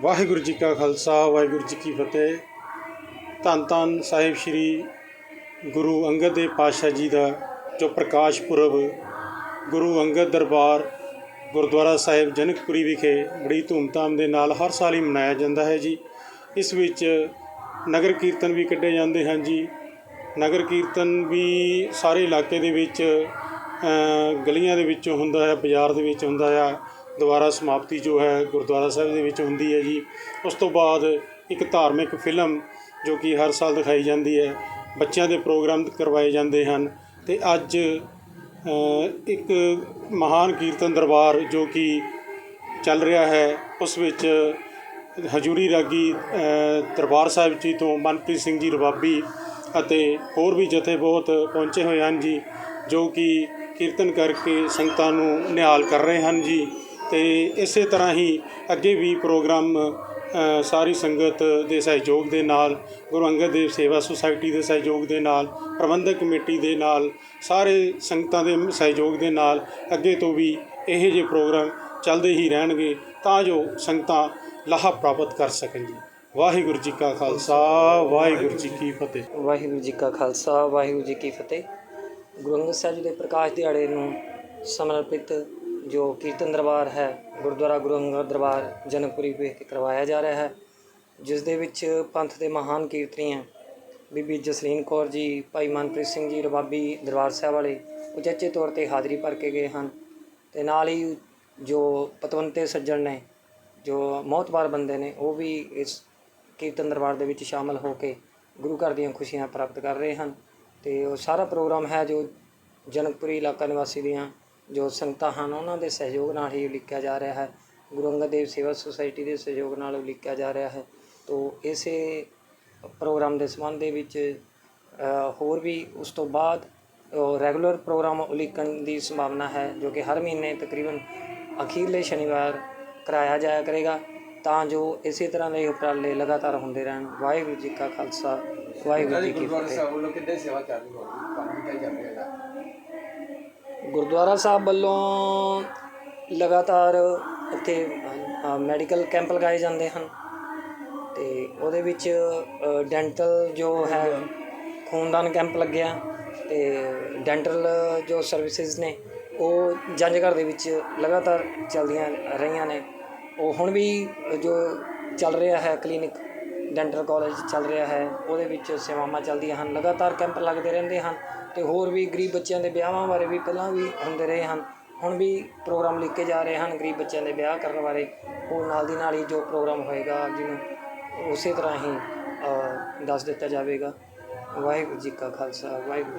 ਵਾਹਿਗੁਰੂ ਜੀ ਕਾ ਖਾਲਸਾ, ਵਾਹਿਗੁਰੂ ਜੀ ਕੀ ਫਤਿਹ। ਧੰਨ ਧੰਨ ਸਾਹਿਬ ਸ੍ਰੀ ਗੁਰੂ ਅੰਗਦ ਦੇਵ ਪਾਤਸ਼ਾਹ ਜੀ ਦਾ ਜੋ ਪ੍ਰਕਾਸ਼ ਪੁਰਬ ਗੁਰੂ ਅੰਗਦ ਦਰਬਾਰ ਗੁਰਦੁਆਰਾ ਸਾਹਿਬ ਜਨਕਪੁਰੀ ਵਿਖੇ ਬੜੀ ਧੂਮਧਾਮ ਦੇ ਨਾਲ ਹਰ ਸਾਲ ਹੀ ਮਨਾਇਆ ਜਾਂਦਾ ਹੈ ਜੀ। ਇਸ ਵਿੱਚ ਨਗਰ ਕੀਰਤਨ ਵੀ ਕੱਢੇ ਜਾਂਦੇ ਹਨ ਜੀ। ਨਗਰ ਕੀਰਤਨ ਵੀ ਸਾਰੇ ਇਲਾਕੇ ਦੇ ਵਿੱਚ ਗਲੀਆਂ ਦੇ ਵਿੱਚੋਂ ਹੁੰਦਾ ਹੈ, ਬਾਜ਼ਾਰ ਦੇ ਵਿੱਚ ਹੁੰਦਾ ਆ। ਦੁਬਾਰਾ ਸਮਾਪਤੀ ਜੋ ਹੈ ਗੁਰਦੁਆਰਾ ਸਾਹਿਬ ਦੇ ਵਿੱਚ ਹੁੰਦੀ ਹੈ ਜੀ। ਉਸ ਤੋਂ ਬਾਅਦ ਇੱਕ ਧਾਰਮਿਕ ਫਿਲਮ ਜੋ ਕਿ ਹਰ ਸਾਲ ਦਿਖਾਈ ਜਾਂਦੀ ਹੈ। ਬੱਚਿਆਂ ਦੇ ਪ੍ਰੋਗਰਾਮ ਕਰਵਾਏ ਜਾਂਦੇ ਹਨ ਤੇ ਅੱਜ ਇੱਕ ਮਹਾਨ ਕੀਰਤਨ ਦਰਬਾਰ ਜੋ ਕਿ ਚੱਲ ਰਿਹਾ ਹੈ, ਉਸ ਵਿੱਚ ਹਜੂਰੀ ਰਾਗੀ ਦਰਬਾਰ ਸਾਹਿਬ ਜੀ ਤੋਂ ਮਨਪ੍ਰੀਤ ਸਿੰਘ ਜੀ ਰਬਾਬੀ ਅਤੇ ਹੋਰ ਵੀ ਜਥੇ ਬਹੁਤ ਪਹੁੰਚੇ ਹੋਏ ਹਨ ਜੀ, ਜੋ ਕਿ ਕੀਰਤਨ ਕਰਕੇ ਸੰਗਤਾਂ ਨੂੰ ਨਿਹਾਲ ਕਰ ਰਹੇ ਹਨ ਜੀ। ਤੇ ਇਸੇ ਤਰ੍ਹਾਂ ਹੀ ਅੱਗੇ ਵੀ ਪ੍ਰੋਗਰਾਮ ਸਾਰੀ ਸੰਗਤ ਦੇ ਸਹਿਯੋਗ ਦੇ ਨਾਲ, ਗੁਰੂ ਅੰਗਦ ਦੇਵ ਸੇਵਾ ਸੁਸਾਇਟੀ ਦੇ ਸਹਿਯੋਗ ਦੇ ਨਾਲ, ਪ੍ਰਬੰਧਕ ਕਮੇਟੀ ਦੇ ਨਾਲ, ਸਾਰੇ ਸੰਗਤਾਂ ਦੇ ਸਹਿਯੋਗ ਦੇ ਨਾਲ ਅੱਗੇ ਤੋਂ ਵੀ ਇਹੋ ਜਿਹੇ ਪ੍ਰੋਗਰਾਮ ਚੱਲਦੇ ਹੀ ਰਹਿਣਗੇ ਤਾਂ ਜੋ ਸੰਗਤਾਂ ਲਾਹਾ ਪ੍ਰਾਪਤ ਕਰ ਸਕਣ ਜੀ। ਵਾਹਿਗੁਰੂ ਜੀ ਕਾ ਖਾਲਸਾ, ਵਾਹਿਗੁਰੂ ਜੀ ਕੀ ਫਤਿਹ। ਵਾਹਿਗੁਰੂ ਜੀ ਕਾ ਖਾਲਸਾ, ਵਾਹਿਗੁਰੂ ਜੀ ਕੀ ਫਤਿਹ। ਗੁਰੂ ਅੰਗਦ ਸਾਹਿਬ ਜੀ ਦੇ ਪ੍ਰਕਾਸ਼ ਦਿਹਾੜੇ ਨੂੰ ਸਮਰਪਿਤ ਜੋ ਕੀਰਤਨ ਦਰਬਾਰ ਹੈ, ਗੁਰਦੁਆਰਾ ਗੁਰੂ ਅੰਗਦ ਦਰਬਾਰ ਜਨਕਪੁਰੀ ਵਿਖੇ ਕਰਵਾਇਆ ਜਾ ਰਿਹਾ ਹੈ। ਜਿਸ ਦੇ ਵਿੱਚ ਪੰਥ ਦੇ ਮਹਾਨ ਕੀਰਤਨੀ ਹੈ ਬੀਬੀ ਜਸਲੀਨ ਕੌਰ ਜੀ, ਭਾਈ ਮਨਪ੍ਰੀਤ ਸਿੰਘ ਜੀ, ਰਬਾਬੀ ਦਰਬਾਰ ਸਾਹਿਬ ਵਾਲੇ ਉਚੇਚੇ ਤੌਰ ਤੇ ਹਾਜ਼ਰੀ ਭਰ ਕੇ ਗਏ ਹਨ ਤੇ ਨਾਲ ਹੀ ਜੋ ਪਤਵੰਤੇ ਸੱਜਣ ਨੇ, ਜੋ ਮੌਤਬਾਰ ਬੰਦੇ ਨੇ, ਉਹ ਵੀ ਇਸ ਕੀਰਤਨ ਦਰਬਾਰ ਦੇ ਵਿੱਚ ਸ਼ਾਮਲ ਹੋ ਕੇ ਗੁਰੂ ਘਰ ਦੀਆਂ ਖੁਸ਼ੀਆਂ ਪ੍ਰਾਪਤ ਕਰ ਰਹੇ ਹਨ ਤੇ ਉਹ ਸਾਰਾ ਪ੍ਰੋਗਰਾਮ ਹੈ ਜੋ ਜਨਕਪੁਰੀ ਇਲਾਕਾ ਨਿਵਾਸੀ ਦੀਆਂ ਜੋ ਸੰਗਤਾਂ ਹਨ ਉਹਨਾਂ ਦੇ ਸਹਿਯੋਗ ਨਾਲ ਹੀ ਉਲੀਕਿਆ ਜਾ ਰਿਹਾ ਹੈ। ਗੁਰੂ ਅੰਗਦ ਦੇਵ ਸੇਵਾ ਸੁਸਾਇਟੀ ਦੇ ਸਹਿਯੋਗ ਨਾਲ ਉਲੀਕਿਆ ਜਾ ਰਿਹਾ ਹੈ। ਤੋਂ ਇਸੇ ਪ੍ਰੋਗਰਾਮ ਦੇ ਸੰਬੰਧ ਦੇ ਵਿੱਚ ਹੋਰ ਵੀ ਉਸ ਤੋਂ ਬਾਅਦ ਰੈਗੂਲਰ ਪ੍ਰੋਗਰਾਮ ਉਲੀਕਣ ਦੀ ਸੰਭਾਵਨਾ ਹੈ ਜੋ ਕਿ ਹਰ ਮਹੀਨੇ ਤਕਰੀਬਨ ਅਖੀਰਲੇ ਸ਼ਨੀਵਾਰ ਕਰਾਇਆ ਜਾਇਆ ਕਰੇਗਾ। ਤਾਂ ਜੋ ਇਸੇ ਤਰ੍ਹਾਂ ਦੇ ਉਪਰਾਲੇ ਲਗਾਤਾਰ ਹੁੰਦੇ ਰਹਿਣ। ਵਾਹਿਗੁਰੂ ਜੀ ਕਾ ਖਾਲਸਾ ਵਾਹਿਗੁਰੂ ਜੀ ਕੀ ਫਤਿਹ। ਵੱਲੋਂ ਕਿੰਨੇ ਸੇਵਾ ਚੱਲ ਰਹੀ ਹੋਊਗੀ ਕੰਮ ਕਿੱਦਾਂ ਚੱਲ ਰਿਹਾ ਹੈਗਾ। ਗੁਰਦੁਆਰਾ ਸਾਹਿਬ ਵੱਲੋਂ ਲਗਾਤਾਰ ਇੱਥੇ ਮੈਡੀਕਲ ਕੈਂਪ ਲਗਾਏ ਜਾਂਦੇ ਹਨ ਅਤੇ ਉਹਦੇ ਵਿੱਚ ਡੈਂਟਲ ਜੋ ਹੈ, ਖੂਨਦਾਨ ਕੈਂਪ ਲੱਗਿਆ ਅਤੇ ਡੈਂਟਲ ਜੋ ਸਰਵਿਸਿਜ਼ ਨੇ, ਉਹ ਜੰਜਗੜ੍ਹ ਦੇ ਵਿੱਚ ਲਗਾਤਾਰ ਚੱਲਦੀਆਂ ਰਹੀਆਂ ਨੇ। ਉਹ ਹੁਣ ਵੀ ਜੋ ਚੱਲ ਰਿਹਾ ਹੈ ਕਲੀਨਿਕ, ਡੈਂਟਲ ਕਾਲਜ ਚੱਲ ਰਿਹਾ ਹੈ, ਉਹਦੇ ਵਿੱਚ ਸੇਵਾਵਾਂ ਚੱਲਦੀਆਂ ਹਨ, ਲਗਾਤਾਰ ਕੈਂਪ ਲੱਗਦੇ ਰਹਿੰਦੇ ਹਨ। ਤੇ ਹੋਰ ਵੀ ਗਰੀਬ ਬੱਚਿਆਂ ਦੇ ਵਿਆਹਾਂ ਬਾਰੇ ਵੀ ਪਹਿਲਾਂ ਵੀ ਹੁੰਦੇ ਰਹੇ ਹਨ, ਹੁਣ ਵੀ ਪ੍ਰੋਗਰਾਮ ਲਿਖ ਕੇ ਜਾ ਰਹੇ ਹਨ ਗਰੀਬ ਬੱਚਿਆਂ ਦੇ ਵਿਆਹ ਕਰਨ ਬਾਰੇ, ਉਹ ਨਾਲ ਦੀ ਨਾਲ ਹੀ ਜੋ ਪ੍ਰੋਗਰਾਮ ਹੋਏਗਾ ਜਿਹਨੂੰ ਉਸੇ ਤਰ੍ਹਾਂ ਹੀ ਦੱਸ ਦਿੱਤਾ ਜਾਵੇਗਾ। ਵਾਹਿਗੁਰੂ ਜੀ ਕਾ ਖਾਲਸਾ, ਵਾਹਿਗੁਰੂ